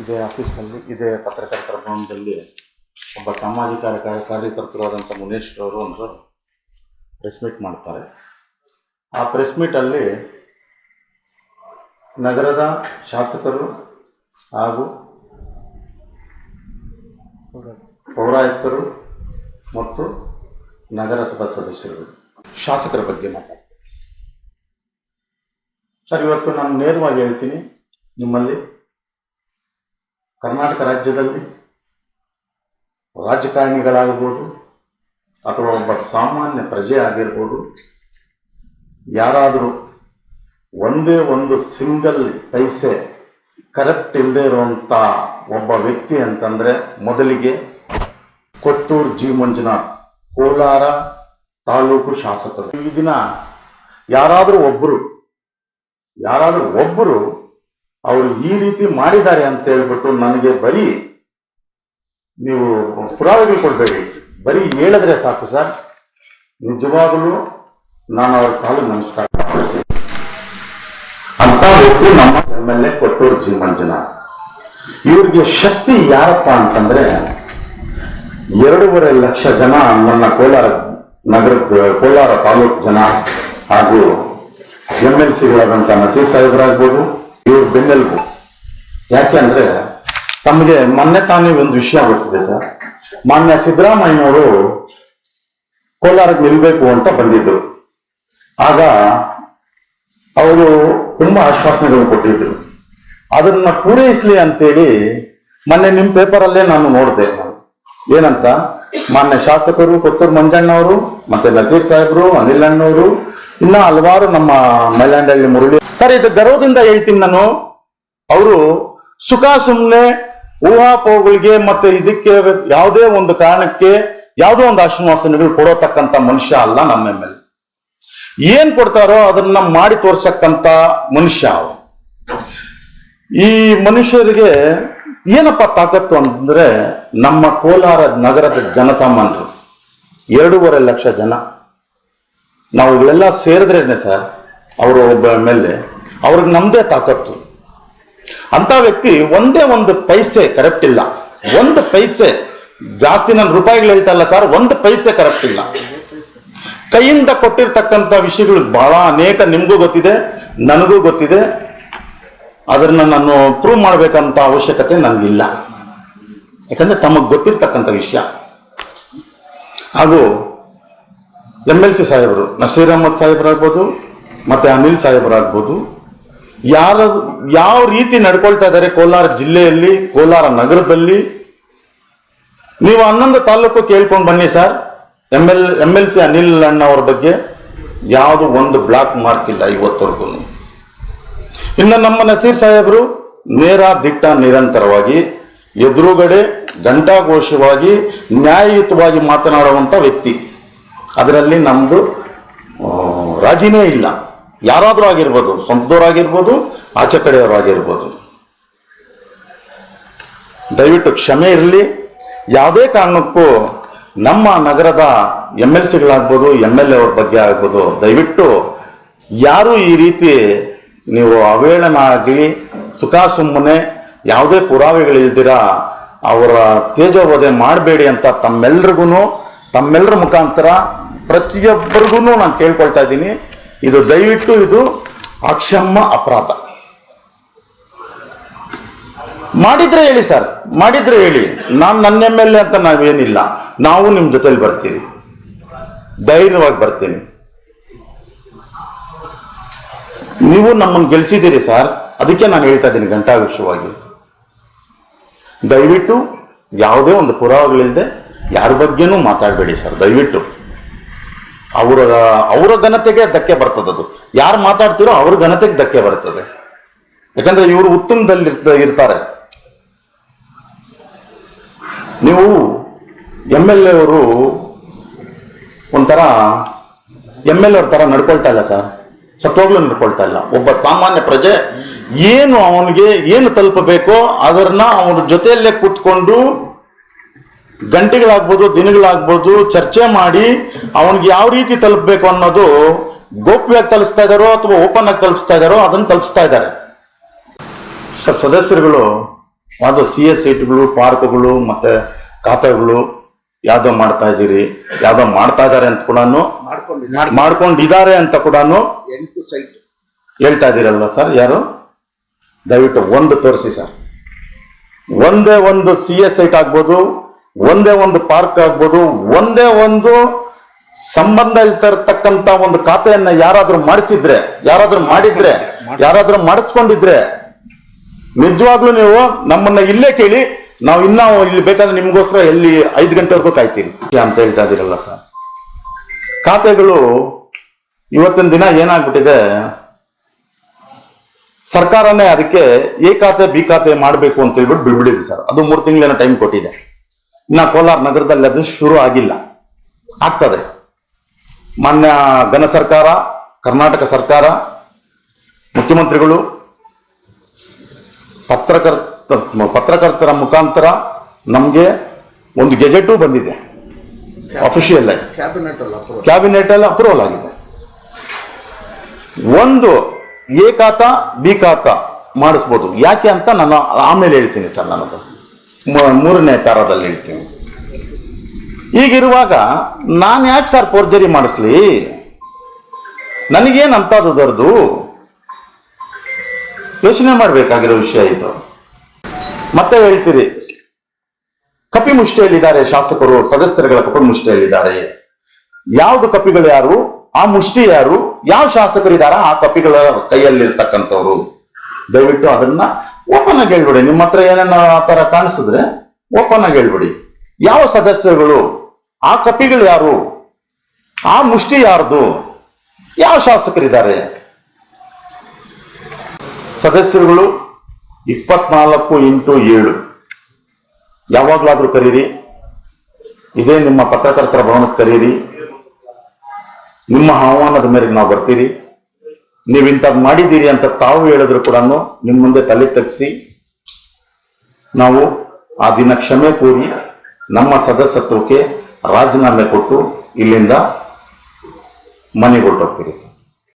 ಇದೇ ಆಫೀಸಲ್ಲಿ ಇದೇ ಪತ್ರಕರ್ತರ ಭವನದಲ್ಲಿ ಒಬ್ಬ ಸಾಮಾಜಿಕ ಕಾರ್ಯ- ಕಾರ್ಯಕರ್ತರಾದಂಥ ಮುನೇಶ್ ಅವರು ಒಂದು ಪ್ರೆಸ್ ಮೀಟ್ ಮಾಡ್ತಾರೆ. ಆ ಪ್ರೆಸ್ ಮೀಟಲ್ಲಿ ನಗರದ ಶಾಸಕರು ಹಾಗೂ ಪೌರಾಯುಕ್ತರು ಮತ್ತು ನಗರಸಭಾ ಸದಸ್ಯರು ಶಾಸಕರ ಬಗ್ಗೆ ಮಾತಾಡ್ತಾರೆ. ಸರ್, ಇವತ್ತು ನಾನು ನೇರವಾಗಿ ಹೇಳ್ತೀನಿ, ನಿಮ್ಮಲ್ಲಿ ಕರ್ನಾಟಕ ರಾಜ್ಯದಲ್ಲಿ ರಾಜಕಾರಣಿಗಳಾಗ್ಬೋದು ಅಥವಾ ಒಬ್ಬ ಸಾಮಾನ್ಯ ಪ್ರಜೆ ಆಗಿರ್ಬೋದು, ಯಾರಾದರೂ ಒಂದೇ ಒಂದು ಸಿಂಗಲ್ ಪೈಸೆ ಕರೆಕ್ಟ್ ಇಲ್ಲದೆ ಇರುವಂಥ ಒಬ್ಬ ವ್ಯಕ್ತಿ ಅಂತಂದರೆ ಮೊದಲಿಗೆ ಕೊತ್ತೂರು ಜಿ ಮಂಜುನಾಥ್, ಕೋಲಾರ ತಾಲೂಕು ಶಾಸಕರು. ಈ ದಿನ ಯಾರಾದರೂ ಒಬ್ಬರು ಯಾರಾದರೂ ಒಬ್ಬರು ಅವರು ಈ ರೀತಿ ಮಾಡಿದ್ದಾರೆ ಅಂತ ಹೇಳ್ಬಿಟ್ಟು ನನಗೆ ಬರೀ ನೀವು ಪುರಾವೆಗಳು ಕೊಡಬೇಡಿ. ಬರೀ ಹೇಳಿದ್ರೆ ಸಾಕು ಸರ್. ನಿಜವಾಗಲೂ ನಾನು ಅವ್ರ ಕಾಲು ನಮಸ್ಕಾರ ಮಾಡ್ತೀನಿ. ಅಂತ ವ್ಯಕ್ತಿ ನಮ್ಮ M L A Kottur G Manjunath ಇವ್ರಿಗೆ ಶಕ್ತಿ ಯಾರಪ್ಪ ಅಂತಂದ್ರೆ ಎರಡೂವರೆ ಲಕ್ಷ ಜನ ನನ್ನ ಕೋಲಾರ ನಗರದ, ಕೋಲಾರ ತಾಲೂಕು ಜನ ಹಾಗೂ ಎಂ ಎಲ್ ಸಿಗಳಾದಂಥ ನಸೀರ್ ಸಾಹೇಬರಾಗ್ಬೋದು ಇವ್ರ ಬೆನ್ನೆಲುಬು ಯಾಕೆ ಅಂದ್ರೆ ತಮಗೆ ಮೊನ್ನೆ ತಾನೇ ಒಂದು ವಿಷಯ ಗೊತ್ತಿದೆ ಸರ್. ಮಾನ್ಯ ಸಿದ್ದರಾಮಯ್ಯನವರು ಕೋಲಾರಕ್ಕೆ ನಿಲ್ಬೇಕು ಅಂತ ಬಂದಿದ್ರು. ಆಗ ಅವರು ತುಂಬಾ ಆಶ್ವಾಸನೆಗಳು ಕೊಟ್ಟಿದ್ರು. ಅದನ್ನ ಪೂರೈಸ್ಲಿ ಅಂತೇಳಿ ಮೊನ್ನೆ ನಿಮ್ಮ ಪೇಪರಲ್ಲೇ ನಾನು ನೋಡಿದೆ ನಾನು. ಏನಂತ? ಮಾನ್ಯ ಶಾಸಕರು, ಕೊತ್ತೂರು ಮಂಜಣ್ಣವರು, ಮತ್ತೆ ನಸೀರ್ ಸಾಹೇಬ್ರು, ಅನಿಲ್ ಅಣ್ಣವರು, ಇನ್ನ ಹಲವಾರು ನಮ್ಮ ಮೈಲಾಂಡಹಳ್ಳಿ ಮುರಳಿ. ಸರ್, ಇದು ಗರ್ವದಿಂದ ಹೇಳ್ತೀನಿ ನಾನು. ಅವರು ಸುಖ ಸುಮ್ಮನೆ ಊಹಾಪೋಹಗಳಿಗೆ ಮತ್ತೆ ಇದಕ್ಕೆ ಯಾವುದೇ ಒಂದು ಕಾರಣಕ್ಕೆ ಯಾವುದೋ ಒಂದು ಆಶ್ವಾಸನೆಗಳು ಕೊಡೋತಕ್ಕಂತ ಮನುಷ್ಯ ಅಲ್ಲ ನಮ್ಮ ಮೇಲೆ ಏನ್ ಕೊಡ್ತಾರೋ ಅದನ್ನ ಮಾಡಿ ತೋರ್ಸಕ್ಕಂತ ಮನುಷ್ಯ. ಈ ಮನುಷ್ಯರಿಗೆ ಏನಪ್ಪ ತಾಕತ್ತು ಅಂದ್ರೆ ನಮ್ಮ ಕೋಲಾರ ನಗರದ ಜನಸಾಮಾನ್ಯರು. ಎರಡೂವರೆ ಲಕ್ಷ ಜನ. ನಾವುಗಳೆಲ್ಲ ಸೇರಿದ್ರೇನೆ ಸರ್, ಅವರು ಒಬ್ಬ ಮೇಲೆ ಅವ್ರಿಗೆ ನಮ್ದೇ ತಾಕತ್ತು. ಅಂತ ವ್ಯಕ್ತಿ ಒಂದೇ ಒಂದು ಪೈಸೆ ಕರೆಕ್ಟ್ ಇಲ್ಲ. ಒಂದು ಪೈಸೆ, ಜಾಸ್ತಿ ನಾನು ರೂಪಾಯಿಗಳು ಹೇಳ್ತಾ ಇಲ್ಲ ಸರ್, ಒಂದು ಪೈಸೆ ಕರೆಕ್ಟ್ ಇಲ್ಲ. ಕೈಯಿಂದ ಕೊಟ್ಟಿರ್ತಕ್ಕಂಥ ವಿಷಯಗಳು ಬಹಳ ಅನೇಕ, ನಿಮಗೂ ಗೊತ್ತಿದೆ, ನನಗೂ ಗೊತ್ತಿದೆ. ಅದನ್ನ ನಾನು ಪ್ರೂವ್ ಮಾಡಬೇಕಂತ ಅವಶ್ಯಕತೆ ನನಗಿಲ್ಲ. ಯಾಕಂದ್ರೆ ತಮಗೆ ಗೊತ್ತಿರ್ತಕ್ಕಂಥ ವಿಷಯ. ಹಾಗೂ ಎಂ ಎಲ್ ಸಿ ಸಾಹೇಬರು, ನಸೀರ್ ಅಹಮದ್ ಸಾಹೇಬರಾಗ್ಬೋದು, ಮತ್ತೆ ಅನಿಲ್ ಸಾಹೇಬರಾಗ್ಬೋದು, ಯಾರ, ಯಾವ ರೀತಿ ನಡ್ಕೊಳ್ತಾ ಇದ್ದಾರೆ ಕೋಲಾರ ಜಿಲ್ಲೆಯಲ್ಲಿ, ಕೋಲಾರ ನಗರದಲ್ಲಿ, ನೀವು ಹನ್ನೊಂದು ತಾಲೂಕು ಕೇಳ್ಕೊಂಡು ಬನ್ನಿ sir. M L M L C Anil ಅಣ್ಣ ಅವ್ರ ಬಗ್ಗೆ ಯಾವುದು ಒಂದು ಬ್ಲಾಕ್ ಮಾರ್ಕ್ ಇಲ್ಲ ಇವತ್ತವರೆಗೂ ಇನ್ನು ನಮ್ಮ ನಸೀರ್ ಸಾಹೇಬರು ನೇರ ದಿಟ್ಟ ನಿರಂತರವಾಗಿ, ಎದುರುಗಡೆ ಘಂಟಾಘೋಷವಾಗಿ, ನ್ಯಾಯಯುತವಾಗಿ ಮಾತನಾಡುವಂಥ ವ್ಯಕ್ತಿ. ಅದರಲ್ಲಿ ನಮ್ಮದು ರಾಜಿನೇ ಇಲ್ಲ. ಯಾರಾದರೂ ಆಗಿರ್ಬೋದು, ಸ್ವಂತದವರಾಗಿರ್ಬೋದು, ಆಚೆ ಕಡೆಯವರಾಗಿರ್ಬೋದು. ದಯವಿಟ್ಟು ಕ್ಷಮೆ ಇರಲಿ. ಯಾವುದೇ ಕಾರಣಕ್ಕೂ ನಮ್ಮ ನಗರದ ಎಂ ಎಲ್ ಸಿಗಳಾಗ್ಬೋದು ಎಂ ಎಲ್ ಎ ಅವ್ರ ಬಗ್ಗೆ ಆಗ್ಬೋದು, ದಯವಿಟ್ಟು ಯಾರು ಈ ರೀತಿ ನೀವು ಅವೇಳನಾಗಿ ಸುಖ ಸುಮ್ಮನೆ ಯಾವುದೇ ಪುರಾವೆಗಳಿಲ್ದಿರ, ಅವರ ತೇಜೋವಧೆ ಮಾಡಬೇಡಿ ಅಂತ ತಮ್ಮೆಲ್ರಿಗೂ ತಮ್ಮೆಲ್ಲರ ಮುಖಾಂತರ ಪ್ರತಿಯೊಬ್ಬರಿಗೂ ನಾನು ಕೇಳ್ಕೊಳ್ತಾ ಇದ್ದೀನಿ. ಇದು ದಯವಿಟ್ಟು ಇದು ಅಕ್ಷಮ್ಮ ಅಪರಾಧ. ಮಾಡಿದ್ರೆ ಹೇಳಿ ಸರ್, ಮಾಡಿದ್ರೆ ಹೇಳಿ. ನಾನು ನನ್ನ ಎಂ ಎಲ್ ಎ ಅಂತ ನಾವೇನಿಲ್ಲ. ನಾವು ನಿಮ್ಮ ಜೊತೆಲಿ ಬರ್ತೀವಿ ಧೈರ್ಯವಾಗಿ ಬರ್ತೀನಿ. ನೀವು ನಮ್ಮನ್ನು ಗೆಲ್ಸಿದ್ದೀರಿ ಸರ್ ಅದಕ್ಕೆ ನಾನು ಹೇಳ್ತಾ ಇದ್ದೀನಿ ಗಂಟಾ ವಿಷಯವಾಗಿ ದಯವಿಟ್ಟು ಯಾವುದೇ ಒಂದು ಪುರಾವೆಗಳಿಲ್ಲದೆ ಯಾರ ಬಗ್ಗೆನೂ ಮಾತಾಡಬೇಡಿ ಸರ್ ದಯವಿಟ್ಟು. ಅವರ ಅವರ ಘನತೆಗೆ ಧಕ್ಕೆ ಬರ್ತದೆ ಅದು ಯಾರು ಮಾತಾಡ್ತೀರೋ ಅವ್ರ ಘನತೆಗೆ ಧಕ್ಕೆ ಬರ್ತದೆ. ಯಾಕಂದ್ರೆ ಇವರು ಉತ್ತಮದಲ್ಲಿ ಇರ್ತಾರೆ. ನೀವು ಎಂ ಎಲ್ ಎ ಅವರು ಒಂಥರ ಎಂ ಎಲ್ ಎ ಅವ್ರ ಥರ ನಡ್ಕೊಳ್ತಾ ಇಲ್ಲ ಸರ್ ಸತ್ವಾಗ್ಲೂ ನಡ್ಕೊಳ್ತಾ ಇಲ್ಲ. ಒಬ್ಬ ಸಾಮಾನ್ಯ ಪ್ರಜೆ ಏನು ಅವನಿಗೆ ಏನು ತಲುಪಬೇಕೋ ಅದನ್ನ ಅವನ ಜೊತೆಯಲ್ಲೇ ಕೂತ್ಕೊಂಡು ಗಂಟೆಗಳಾಗ್ಬೋದು, ದಿನಗಳಾಗ್ಬೋದು ಚರ್ಚೆ ಮಾಡಿ ಅವನಿಗೆ ಯಾವ ರೀತಿ ತಲುಪಬೇಕು ಅನ್ನೋದು ಗೋಪ್ಯವಾಗಿ ತಲುಪಿಸ್ತಾ ಇದ್ದಾರೋ ಅಥವಾ ಓಪನ್ ಆಗಿ ತಲುಪಿಸ್ತಾ ಇದ್ದಾರೋ ಅದನ್ನು ತಲುಪಿಸ್ತಾ ಇದ್ದಾರೆ. ಸರ್, ಸದಸ್ಯರುಗಳು ಅದು ಸಿ ಎಸ್ ಸೀಟ್ಗಳು ಪಾರ್ಕ್ಗಳು, ಮತ್ತೆ ಖಾತೆಗಳು ಯಾವ್ದೋ ಮಾಡ್ತಾ ಇದ್ದೀರಿ ಯಾವ್ದೋ ಮಾಡ್ತಾ ಇದ್ದಾರೆ ಅಂತ ಕೂಡ ಮಾಡ್ಕೊಂಡಿದ್ದಾರೆ. ಅಂತ ಕೂಡ ಎಂಟು ಸೈಟ್ ಹೇಳ್ತಾ ಇದ್ದೀರಲ್ವ ಸರ್ ಯಾರು? ದಯವಿಟ್ಟು ಒಂದು ತೋರಿಸಿ ಸರ್. ಒಂದೇ ಒಂದು ಸಿ ಎಸ್ ಸೈಟ್ ಆಗ್ಬೋದು ಒಂದೇ ಒಂದು ಪಾರ್ಕ್ ಆಗ್ಬೋದು ಒಂದೇ ಒಂದು ಸಂಬಂಧ ಇರ್ತಕ್ಕಂತ ಒಂದು ಖಾತೆಯನ್ನ ಯಾರಾದ್ರೂ ಮಾಡಿಸಿದ್ರೆ ಯಾರಾದ್ರೂ ಮಾಡಿದ್ರೆ ಯಾರಾದ್ರೂ ಮಾಡಿಸ್ಕೊಂಡಿದ್ರೆ ನಿಜವಾಗ್ಲೂ ನೀವು ನಮ್ಮನ್ನ ಇಲ್ಲೇ ಕೇಳಿ ನಾವು ಇನ್ನೂ ಇಲ್ಲಿ ಬೇಕಾದ್ರೆ ನಿಮಗೋಸ್ಕರ ಎಲ್ಲಿ ಐದು ಗಂಟೆವರೆಗೂ ಕಾಯ್ತೀರಿ? ಅಂತ ಹೇಳ್ತಾ ಇದೀರಲ್ಲ ಸರ್ ಖಾತೆಗಳು ಇವತ್ತಿನ ದಿನ ಏನಾಗ್ಬಿಟ್ಟಿದೆ? ಸರ್ಕಾರನೇ ಅದಕ್ಕೆ ಎ ಖಾತೆ, ಬಿ ಖಾತೆ ಮಾಡಬೇಕು ಅಂತ ಹೇಳ್ಬಿಟ್ಟು ಬಿಡ್ಬಿಡಿದೆ ಸರ್ ಅದು ಮೂರು ತಿಂಗಳೇನೋ ಟೈಮ್ ಕೊಟ್ಟಿದೆ. ಇನ್ನ ಕೋಲಾರ ನಗರದಲ್ಲಿ ಅದು ಶುರು ಆಗಿಲ್ಲ. ಆಗ್ತದೆ. ಮಾನ್ಯ ಘನ ಸರ್ಕಾರ, ಕರ್ನಾಟಕ ಸರ್ಕಾರ, ಮುಖ್ಯಮಂತ್ರಿಗಳು ಪತ್ರಕರ್ತ ಪತ್ರಕರ್ತರ ಮುಖಾಂತರ ನಮಗೆ ಒಂದು ಗೆಜೆಟು ಬಂದಿದೆ. ಅಫಿಷಿಯಲ್ ಆಗಿ. ಕ್ಯಾಬಿನೆಟ್ ಅಲ್ಲ ಅಪ್ರೂವಲ್ ಆಗಿದೆ. ಒಂದು ಎ ಖಾತ ಬಿ ಖಾತ ಮಾಡಿಸ್ಬೋದು. ಯಾಕೆ ಅಂತ ನಾನು ಆಮೇಲೆ ಹೇಳ್ತೀನಿ ಸರ್ ನಾನು ಅದು ಮೂರನೇ ಪ್ಯಾರಾದಲ್ಲಿ ಹೇಳ್ತೀನಿ. ಈಗಿರುವಾಗ ನಾನು ಯಾಕೆ ಸರ್ ಫೋರ್ಜರಿ ಮಾಡಿಸ್ಲಿ? ನನಗೇನು ಅಂತದರದು ಯೋಚನೆ ಮಾಡಬೇಕಾಗಿರೋ ವಿಷಯ ಇದು. ಮತ್ತೆ ಹೇಳ್ತೀರಿ. ಕಪಿ ಮುಷ್ಟಿಯಲ್ಲಿದ್ದಾರೆ ಶಾಸಕರು, ಸದಸ್ಯರುಗಳ ಕಪಿ ಮುಷ್ಟಿಯಲ್ಲಿದ್ದಾರೆ. ಯಾವ್ದು ಕಪಿಗಳು ಯಾರು, ಆ ಮುಷ್ಟಿ ಯಾರು, ಯಾವ ಶಾಸಕರಿದಾರ ಆ ಕಪಿಗಳ ಕೈಯಲ್ಲಿರ್ತಕ್ಕಂಥವ್ರು. ದಯವಿಟ್ಟು ಅದನ್ನ ಓಪನ್ ಆಗಿ ಹೇಳ್ಬಿಡಿ. ನಿಮ್ಮ ಹತ್ರ ಏನೇನು ಆ ತರ ಕಾಣಿಸಿದ್ರೆ ಓಪನ್ ಆಗಿ ಹೇಳ್ಬಿಡಿ. ಯಾವ ಸದಸ್ಯರುಗಳು, ಆ ಕಪಿಗಳು ಯಾರು, ಆ ಮುಷ್ಟಿ ಯಾರ್ದು, ಯಾವ ಶಾಸಕರಿದ್ದಾರೆ. ಸದಸ್ಯರುಗಳು ಇಪ್ಪತ್ನಾಲ್ಕು ಇಂಟು ಏಳು. ಯಾವಾಗಲಾದರೂ ಕರೀರಿ. ಇದೇ ನಿಮ್ಮ ಪತ್ರಕರ್ತರ ಭವನಕ್ಕೆ ಕರೀರಿ. ನಿಮ್ಮ ಆಹ್ವಾನದ ಮೇರೆಗೆ ನಾವು ಬರ್ತೀರಿ. ನೀವು ಇಂಥದ್ದು ಮಾಡಿದ್ದೀರಿ ಅಂತ ತಾವು ಹೇಳಿದ್ರು ಕೂಡ ನಿಮ್ಮ ಮುಂದೆ ತಲೆ ತಗ್ಸಿ. ನಾವು ಆ ದಿನ ಕ್ಷಮೆ ಕೋರಿ ನಮ್ಮ ಸದಸ್ಯತ್ವಕ್ಕೆ ರಾಜೀನಾಮೆ ಕೊಟ್ಟು ಇಲ್ಲಿಂದ ಮನೆಗೆ ಹೋಗ್ತೀರಿ ಸರ್.